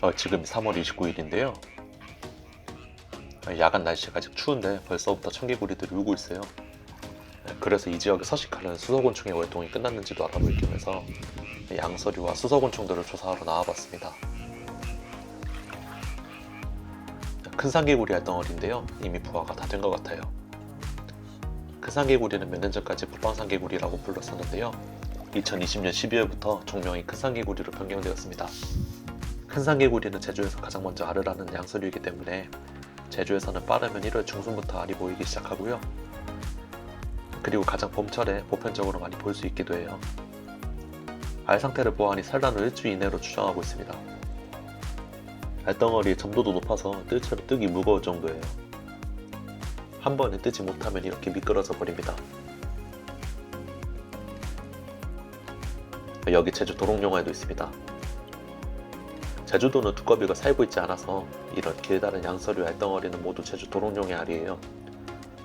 어, 지금 3월 29일인데요. 야간 날씨가 아직 추운데 벌써부터 청개구리들이 울고 있어요. 네, 그래서 이 지역에 서식하는 수소곤충의 활동이 끝났는지도 알아볼 겸해서 양서류와 수소곤충들을 조사하러 나와봤습니다. 큰 산개구리 알덩어리인데요. 이미 부화가 다 된 것 같아요. 큰 산개구리는 몇 년 전까지 북방산개구리라고 불렀었는데요. 2020년 12월부터 종명이 큰 산개구리로 변경되었습니다. 큰 산개구리는 제주에서 가장 먼저 알을 하는 양서류이기 때문에 제주에서는 빠르면 1월 중순부터 알이 보이기 시작하고요. 그리고 가장 봄철에 보편적으로 많이 볼 수 있기도 해요. 알 상태를 보아하니 산란을 일주일 이내로 추정하고 있습니다. 알덩어리의 점도도 높아서 뜰채로 뜨기 무거울 정도예요. 한 번에 뜨지 못하면 이렇게 미끄러져 버립니다. 여기 제주 도롱뇽알도 있습니다. 제주도는 두꺼비가 살고 있지 않아서 이런 길다란 양서류 알덩어리는 모두 제주 도롱뇽의 알이에요.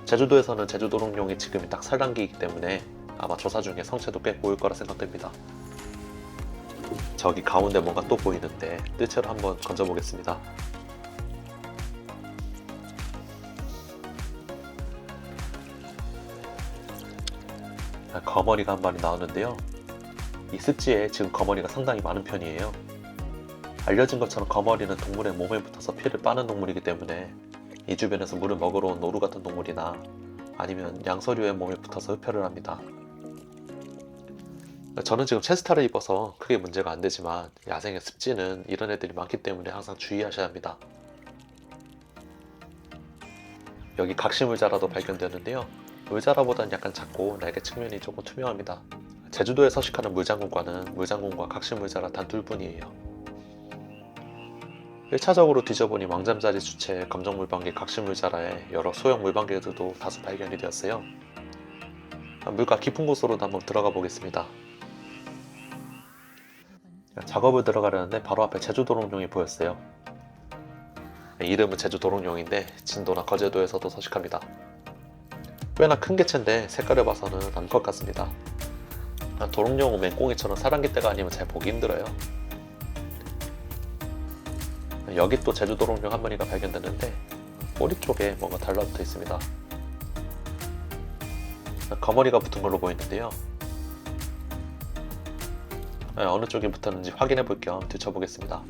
제주도에서는 제주 도롱뇽이 지금이 딱 산란기이기 때문에 아마 조사 중에 성체도 꽤 보일 거라 생각됩니다. 저기 가운데 뭔가 또 보이는데 뜰채로 한번 건져보겠습니다. 아, 거머리가 한 마리 나오는데요. 이 습지에 지금 거머리가 상당히 많은 편이에요. 알려진 것처럼 거머리는 동물의 몸에 붙어서 피를 빠는 동물이기 때문에 이 주변에서 물을 먹으러 온 노루 같은 동물이나 아니면 양서류의 몸에 붙어서 흡혈을 합니다. 저는 지금 체스타를 입어서 크게 문제가 안 되지만 야생의 습지는 이런 애들이 많기 때문에 항상 주의하셔야 합니다. 여기 각시물자라도 발견되는데요. 물자라보다는 약간 작고 날개 측면이 조금 투명합니다. 제주도에 서식하는 물장군과는 물장군과 각시물자라 단 둘뿐이에요. 1차적으로 뒤져보니 왕잠자리 수채, 검정물방개, 각시물자라에 여러 소형 물방개들도 다수 발견이 되었어요. 물가 깊은 곳으로 한번 들어가 보겠습니다. 작업을 들어가려는데 바로 앞에 제주도롱뇽이 보였어요. 이름은 제주도롱뇽인데 진도나 거제도에서도 서식합니다. 꽤나 큰 개체인데 색깔을 봐서는 암컷 같습니다. 도롱뇽은 맹꽁이처럼 사랑개떼가 아니면 잘 보기 힘들어요. 여기 또 제주도롱뇽 한 마리가 발견되는데 꼬리 쪽에 뭔가 달라붙어 있습니다. 거머리가 붙은 걸로 보이는데요. 네, 어느 쪽에 붙었는지 확인해 볼 겸 뒤쳐보겠습니다.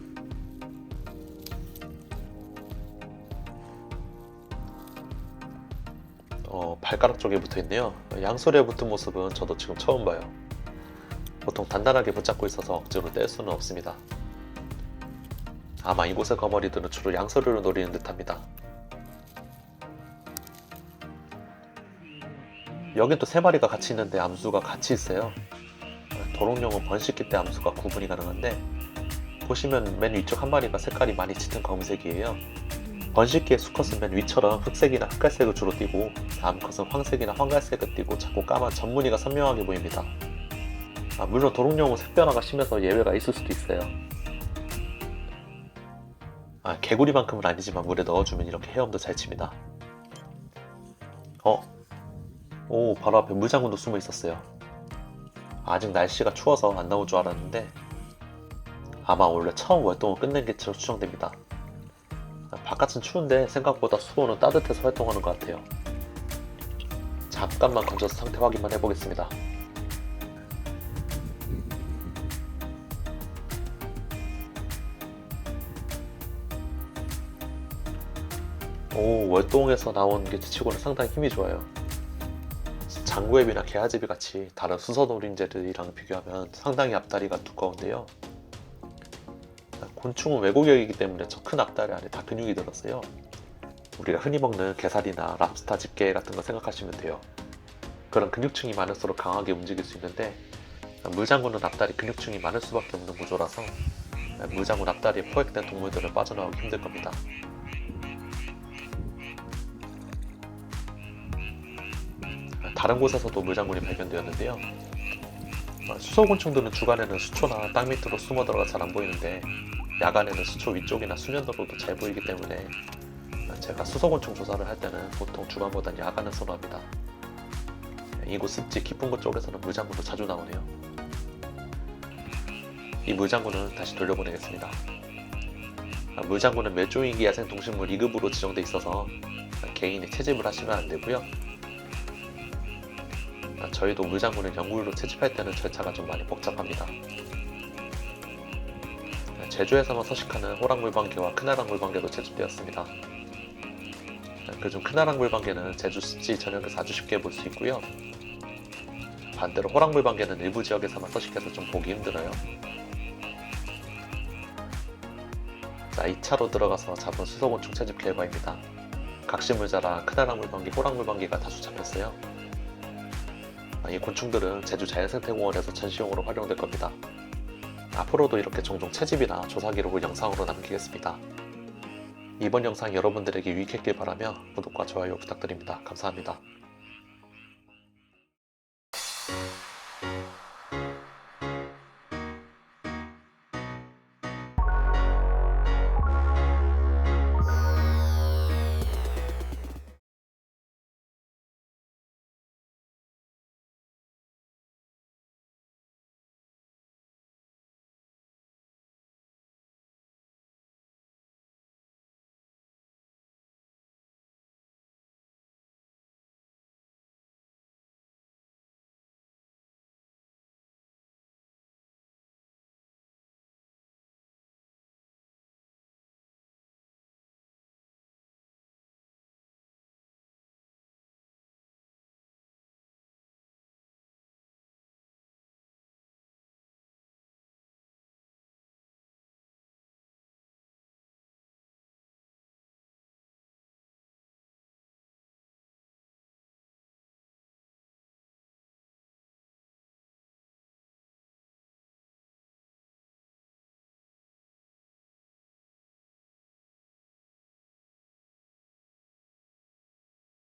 어, 발가락 쪽에 붙어 있네요. 양소리에 붙은 모습은 저도 지금 처음 봐요. 보통 단단하게 붙잡고 있어서 억지로 뗄 수는 없습니다. 아마 이곳의 거머리들은 주로 양서류를 노리는 듯합니다. 여긴 또 세 마리가 같이 있는데 암수가 같이 있어요. 도롱뇽은 번식기 때 암수가 구분이 가능한데 보시면 맨 위쪽 한 마리가 색깔이 많이 짙은 검은색이에요. 번식기의 수컷은 맨 위처럼 흑색이나 흑갈색을 주로 띠고 다음 컷은 황색이나 황갈색을 띠고 작고 까만 전무늬가 선명하게 보입니다. 아, 물론 도롱뇽은 색 변화가 심해서 예외가 있을 수도 있어요. 아, 개구리만큼은 아니지만 물에 넣어주면 이렇게 헤엄도 잘 칩니다. 어? 오, 바로 앞에 물장군도 숨어 있었어요. 아직 날씨가 추워서 안 나올 줄 알았는데 아마 원래 처음 활동을 끝낸 개체로 추정됩니다. 바깥은 추운데 생각보다 수온은 따뜻해서 활동하는 것 같아요. 잠깐만 건져서 상태 확인만 해보겠습니다. 오, 월동에서 나온 개체치고는 상당히 힘이 좋아요. 장구애비나 개아제비 같이 다른 수서노린재들이랑 비교하면 상당히 앞다리가 두꺼운데요. 곤충은 외고격이기 때문에 저 큰 앞다리 안에 다 근육이 들었어요. 우리가 흔히 먹는 게살이나 랍스타 집게 같은 거 생각하시면 돼요. 그런 근육층이 많을수록 강하게 움직일 수 있는데 물장군은 앞다리 근육층이 많을 수밖에 없는 구조라서 물장군 앞다리에 포획된 동물들은 빠져나오기 힘들 겁니다. 다른 곳에서도 물장군이 발견되었는데요. 어, 수소곤충들은 주간에는 수초나 땅 밑으로 숨어 들어가 잘 안 보이는데 야간에는 수초 위쪽이나 수면도로도 잘 보이기 때문에 제가 수소곤충 조사를 할 때는 보통 주간보단 야간을 선호합니다. 이곳 습지 깊은 곳 쪽에서는 물장군도 자주 나오네요. 이 물장군은 다시 돌려보내겠습니다. 아, 물장군은 멸종위기 야생 동식물 2급으로 지정돼 있어서 아, 개인이 채집을 하시면 안 되고요. 아, 저희도 물장군을 영구로 채집할 때는 절차가 좀 많이 복잡합니다. 아, 제주에서만 서식하는 호랑 물방개와 크나랑 물방개도 채집되었습니다. 그중 크나랑 물방개는 제주시 전역에서 아주 쉽게 볼 수 있고요. 반대로 호랑 물방개는 일부 지역에서만 서식해서 좀 보기 힘들어요. 자, 2차로 들어가서 잡은 수소곤충 채집 결과입니다. 각시물자라 크나랑 물방개, 호랑 물방개가 다수 잡혔어요. 아, 이 곤충들은 제주 자연생태공원에서 전시용으로 활용될 겁니다. 앞으로도 이렇게 종종 채집이나 조사 기록을 영상으로 남기겠습니다. 이번 영상 여러분들에게 유익했길 바라며 구독과 좋아요 부탁드립니다. 감사합니다.